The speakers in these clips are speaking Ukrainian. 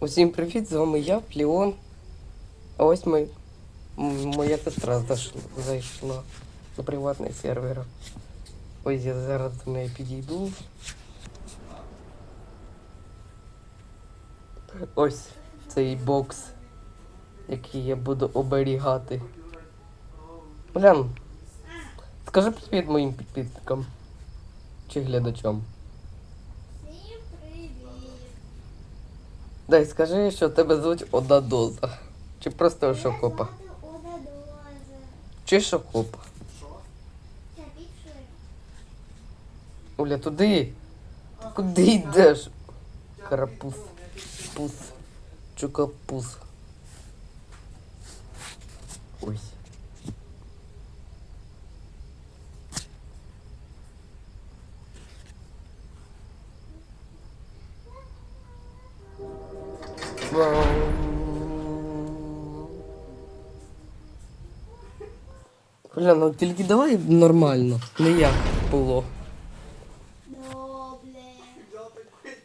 Усім привіт, з вами я, Пліон. А ось ми. Моя сестра зайшла, на приватний сервер. Ось я зараз до неї підійду. Ось цей бокс, який я буду оберігати. Глянь, скажи привіт моїм підписникам чи глядачам. Всім привіт! Дай скажи, що тебе звуть Доза. Чи просто Шокопа. Чи Шокопа. Оля, туди. Куди йдеш? Карапуз. Пус. Чукапуз. Ось. Оля, ну тільки давай нормально, не як було.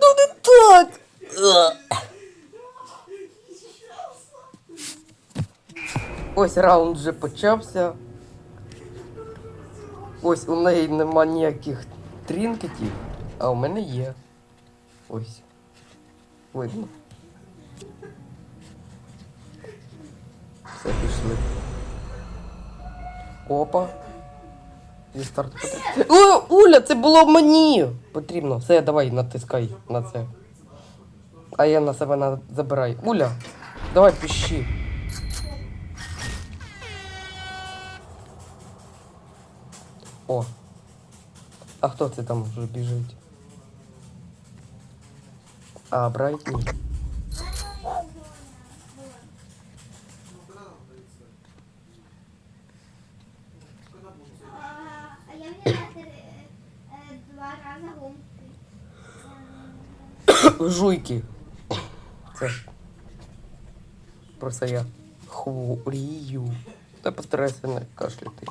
Ну не так. Ось раунд вже почався. Ось у неї нема ніяких трінкетів, а у мене є. Ось. Видно. Опа. І старт потрібно. О, Уля, це було мені! Потрібно. Все, давай, натискай на це. А я на себе на... забирай. Уля, давай пищи. О. А хто це там вже біжить? А, Брайтні. А, а я взяла три, е, два рази гумки. Жуйки. Це. Просто я хворію. Та постарайся не кашляти.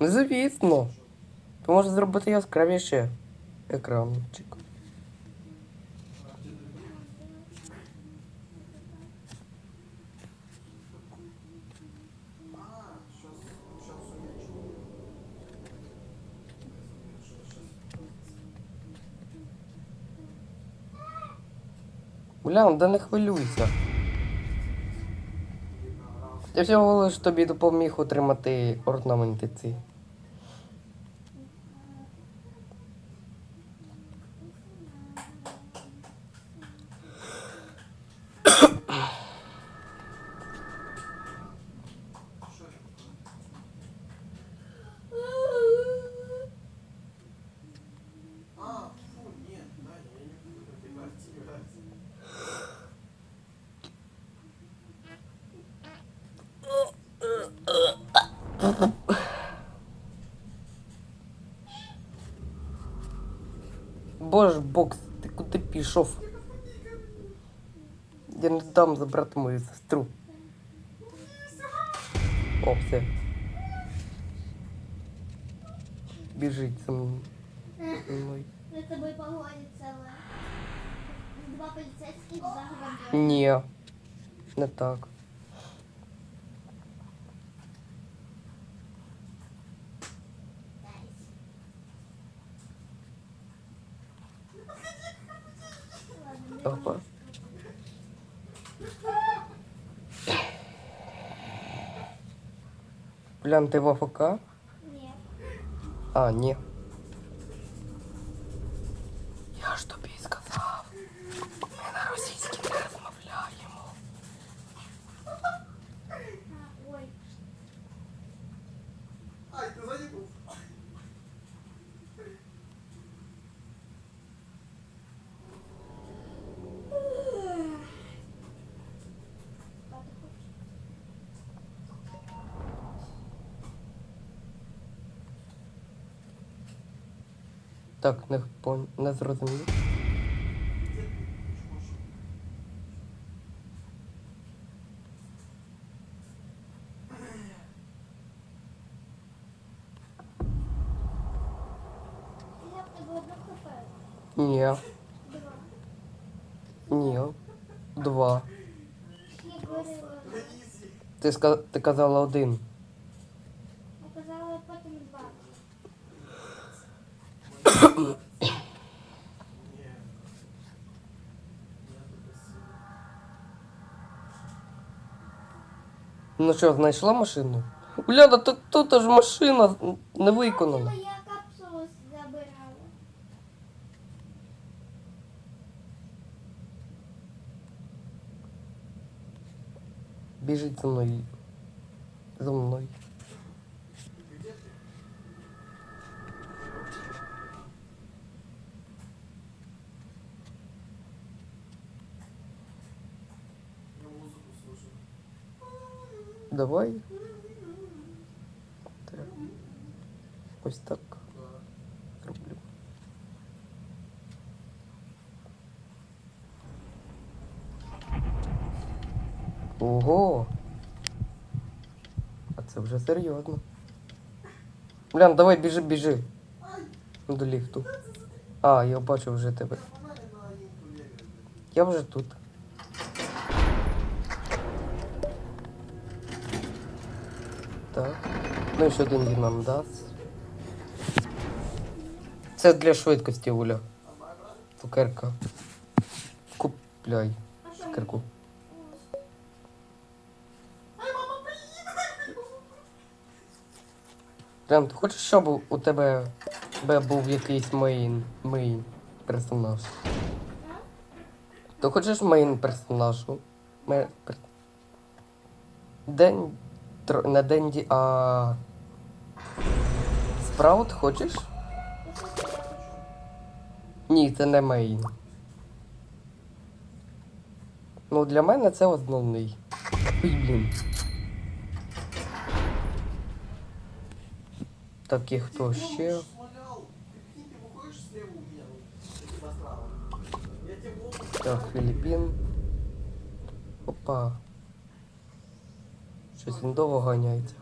Звісно. То може зробити яскравіше екранчик. Умечу. Улян, да не хвилюйся. Я всього лиш тобі допоміг отримати орнаменти ці. А, фу, нет, да, я не буду пробегать тебя. Боже, бокс, ти куди пішов? Я не дам забрати мою сестру. О, все. Біжить за мною. За тобою погодиться, але два поліцейських заграбили. Ні. Не так. Блян, ти в АФК? Ні. А, ні. Я ж тобі сказав. Ми на російській не розмовляємо. А, ой. Так, не пон... не зрозумів. Ні, Два. ні. Два. Ти, ска... ти казала один. я казала потім два. Ну що, знайшла машину? Уляна, тут, тут ж машина не виконана. Я капсулу забирала. Біжить за мною. За мною. Я музыку слушаю. Давай. Так. Ось так Да. зроблю. Ого! А це вже серйозно. Блян, давай біжи, біжи. До ліфту. А, я бачу вже тебе. Я вже тут. Так. Ну і ще нам дасть. Це для швидкості, Уля. Цукерка. Купляй цукерку. Прям, ти хочеш, щоб у тебе, був якийсь мейн, мейн персонаж? Ти хочеш мейн персонажу? Ме... пер- День... Тр... Не Денді, а... Спраут хочеш? Ні, це не мейн. Ну, для мене це основний. Ой, блін. Так, і хто ще? Помнишь, смолял? Ты Щось він довго ганяється.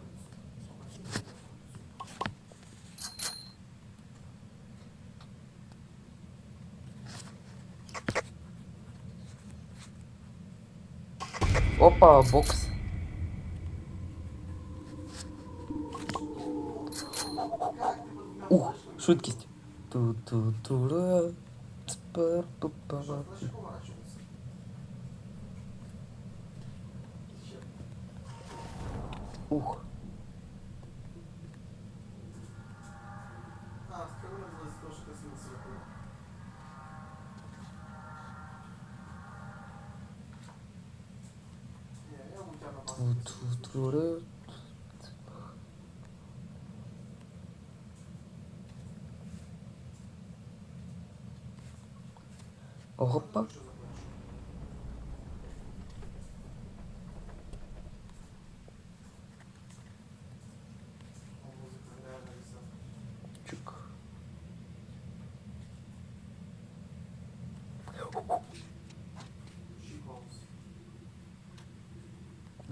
Опа, бокс. Ух, швидкість. Ту-ту-тура. Uh. Tutturur. Hoppa.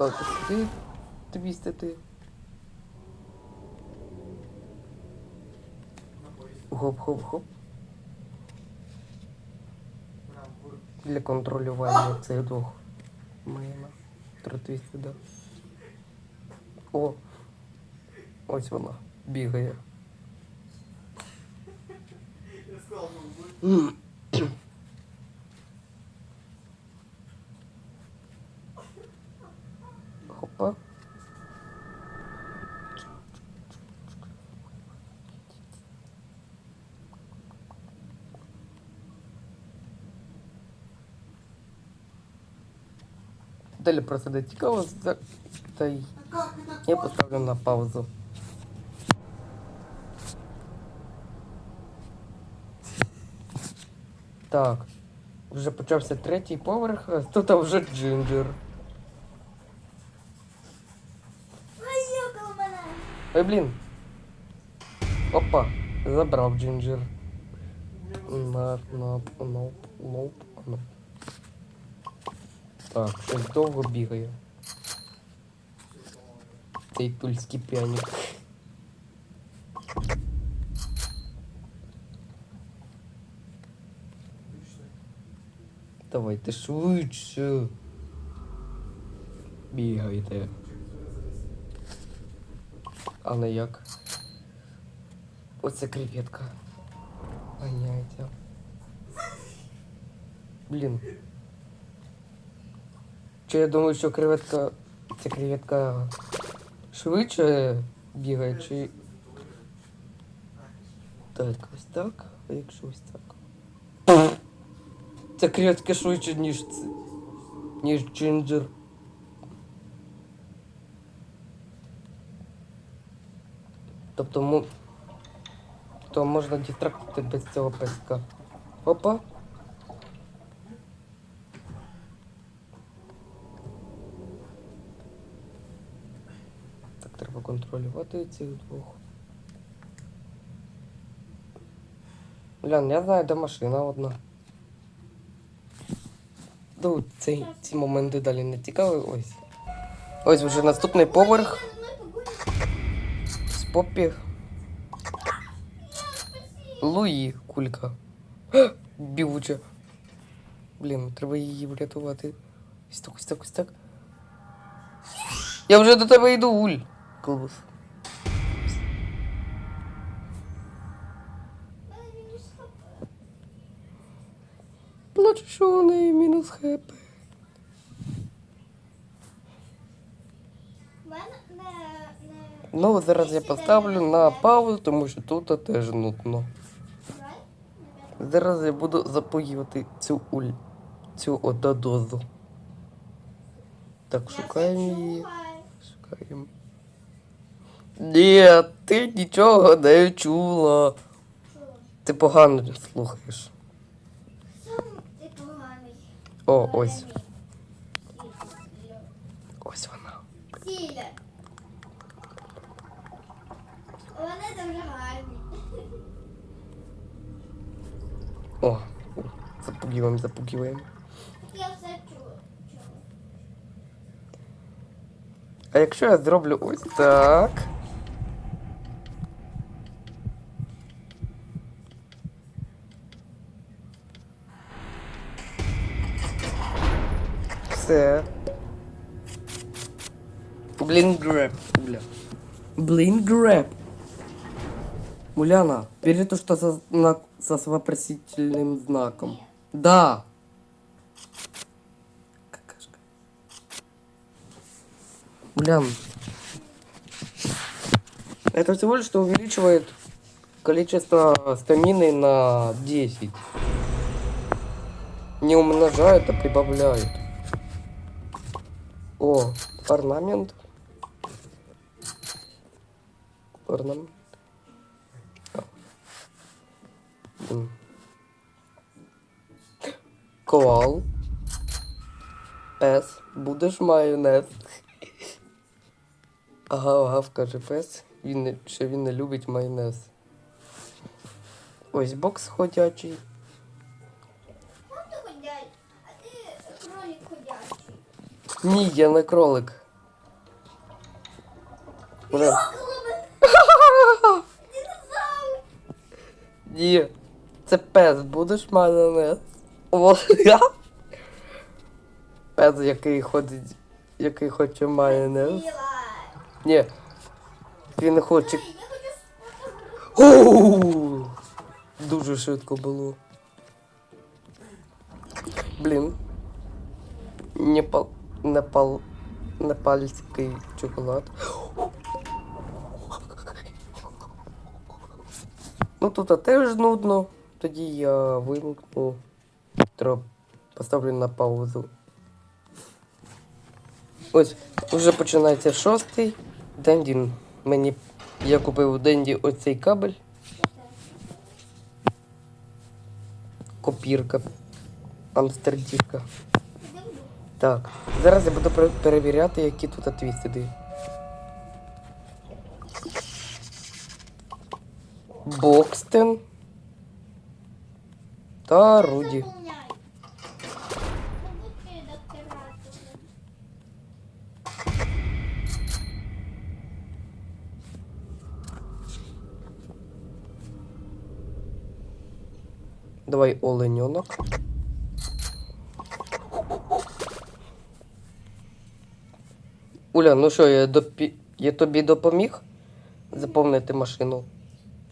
Так, ти 200 ти. На поясе. Хоп-хоп-хоп. Для контролювання цих двох мейна. 3200, да. О! Ось вона. Бігає. Я сказал, Далі просто не цікаво, за- та й Да как это я поставлю на паузу. Так, вже почався третій поверх, а тут вже джинджер. Ой, около мене. Ой, блін. Опа, забрав джинджер. На, на, на, на, на. Так, щось довго бігає. Цей тульський піанік. Давайте швидше. Бігайте. А не як? Оце креветка. Ганяйте. Блін. Чи я думаю, що креветка. Ця креветка швидше бігає, чи. Так, ось так, а якщо ось так. Ця креветка швидше, ніж ніж джинджер. Тобто му... то можна дістрактити без цього песка. Опа. Так, контролювати цих двох. Лян, я знаю, де машина одна. Ну, ці, ці моменти далі не цікаві. Ось. Ось вже наступний поверх. З попі. Луї, кулька. Га, Бігуча. Блін, треба її врятувати. Ось так, ось так, ось так. Я вже до тебе йду, Уль. Клас. Плачу, що неї мінус не... Ну, зараз я поставлю на паузу, тому що тут теж нудно. Зараз я буду запоювати цю уль. Цю одадозу. Так, шукаємо її. Шукаємо. Ні, ти нічого не чула. Ти погано слухаєш. Ти поганий. О, ось. Ось вона. Сіля. Вони дуже гарні. О, запугиваємо, запугиваємо. Я все чую. А якщо я зроблю ось так. Все. Блин бля. Блин грэб. Уляна, бери то, что со, на, со с вопросительным знаком. Да. Какашка. Улян. Это всего лишь что увеличивает количество стамины на 10. Не умножает, а прибавляет. О, орнамент. Орнамент. Коал. Пес. Будеш майонез. Ага, ага, каже пес. Він що він не любить майонез. Ось бокс ходячий. Ні, я не кролик. Ура. Ні. Це пес, будеш майонез. О, я. Пес, який ходить, який хоче майонез. Ні. Він хоче. Оу! Дуже швидко було. Блін. Непал... Непал... Непальський чоколад. Ну тут теж нудно. Тоді я вимкну. Треба поставлю на паузу. Ось, вже починається шостий. Денді мені. Я купив у Денді оцей кабель. Копірка. Амстердівка. Так. Зараз я буду перевіряти, які тут твістеди. Бокстен. та Руді. Давай оленьонок. Уля, ну що, я, допі... я тобі допоміг заповнити машину?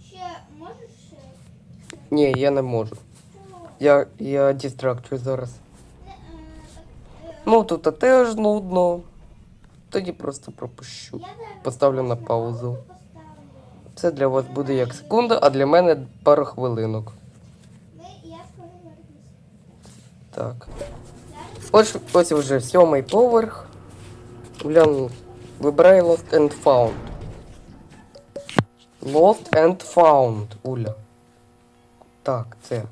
Ще можеш ще? Ні, я не можу. Я, я дістракчу зараз. Е, Ну тут теж нудно. Тоді просто пропущу. Поставлю на паузу. Це для вас буде як секунда, а для мене пару хвилинок. Так. Ось, ось вже сьомий поверх. Улян, вибирай Lost and Found. Lost and Found, Уля. Так, це.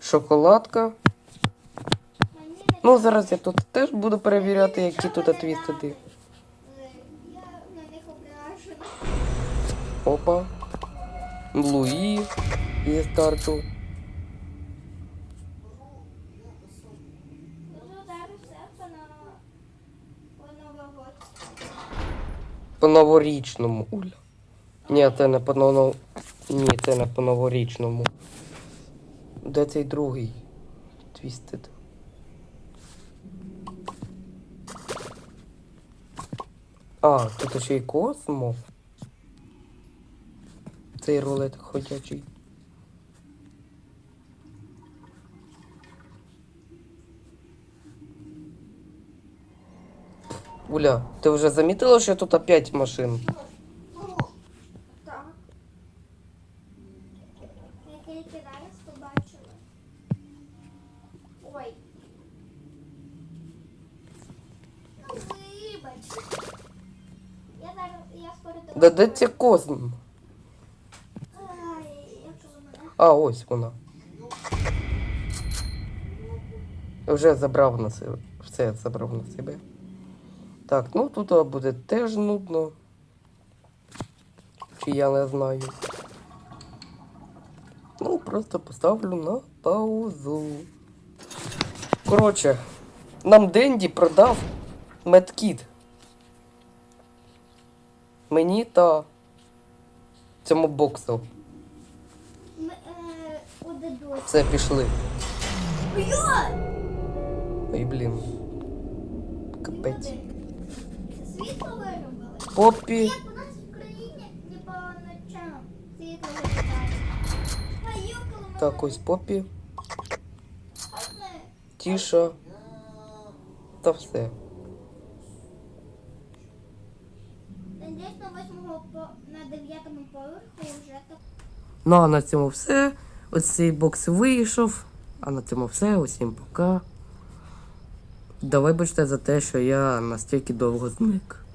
Шоколадка. Ну, зараз я тут теж буду перевіряти, які тут твістити. Я на них ображена. Опа. Луї є старту. Буду зараз все по на по новогодську. По новорічному, Уля. Ні, це не по ново... Ні, це не по новорічному. Де цей другий? Твістед. А, тут ще й космо. Цей рулет ходячий. Уля, ти вже замітила, що тут опять машин? Так. Я тільки зараз побачила. Ой. Ну, вибач. Я зараз, я скоро до Да де як вона. А, ось вона. Вже забрав на себе. Все забрав на себе. Так, ну тут буде теж нудно. Чи я не знаю. Ну, просто поставлю на паузу. Коротше, нам Денді продав медкіт. Мені та цьому боксу. Ми, е. Все, пішли. Ой, Ой, блін. Капець. Світло виробили? Поппі. Як у нас в країні не по ночам світло. А мене. Так, ось Поппі, Тіша. Та все. Надіюсь, на восьмому на дев'ятому поверху вже так. Ну а на цьому все. Ось цей бокс вийшов. А на цьому все. Усім пока. Да вибачте за те, що я настільки довго зник.